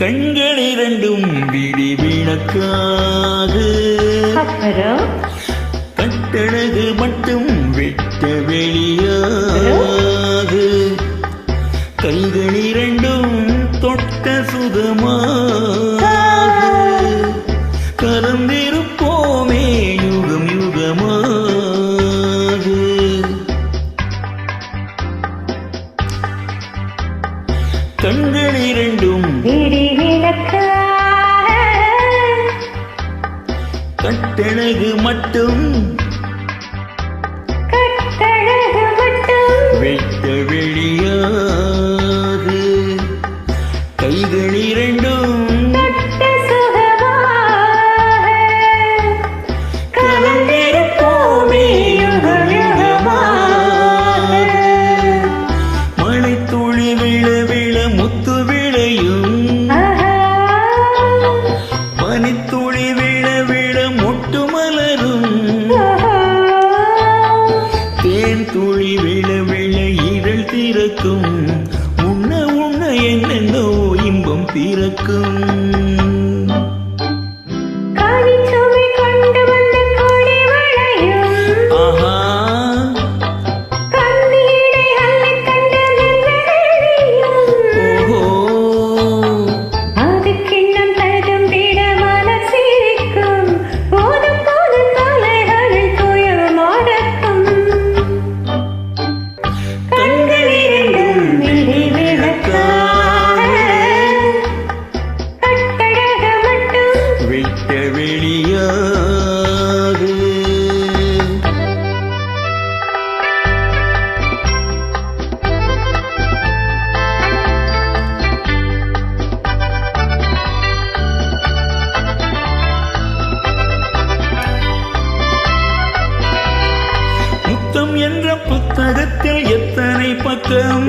கண்கள் இரண்டும் விழி விளக்காது. கட்டழகு மட்டும் வெட்ட வெளியாது. கைகள் இரண்டும் தொட்ட சுதமாக கலந்திருப்போமே யுகம் யுகமாக. கண்கள் இரண்டும் கட்டழகு. மட்டும். கட்டழகு மட்டும். பிறக்கும். உன்ன உன்ன என்னென்னோ இன்பம் பிறக்கும். சுத்தம் என்ற புத்தகத்தில் எத்தனை பக்கம்?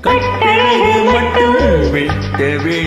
கட்டளை மட்டும் விட்டவே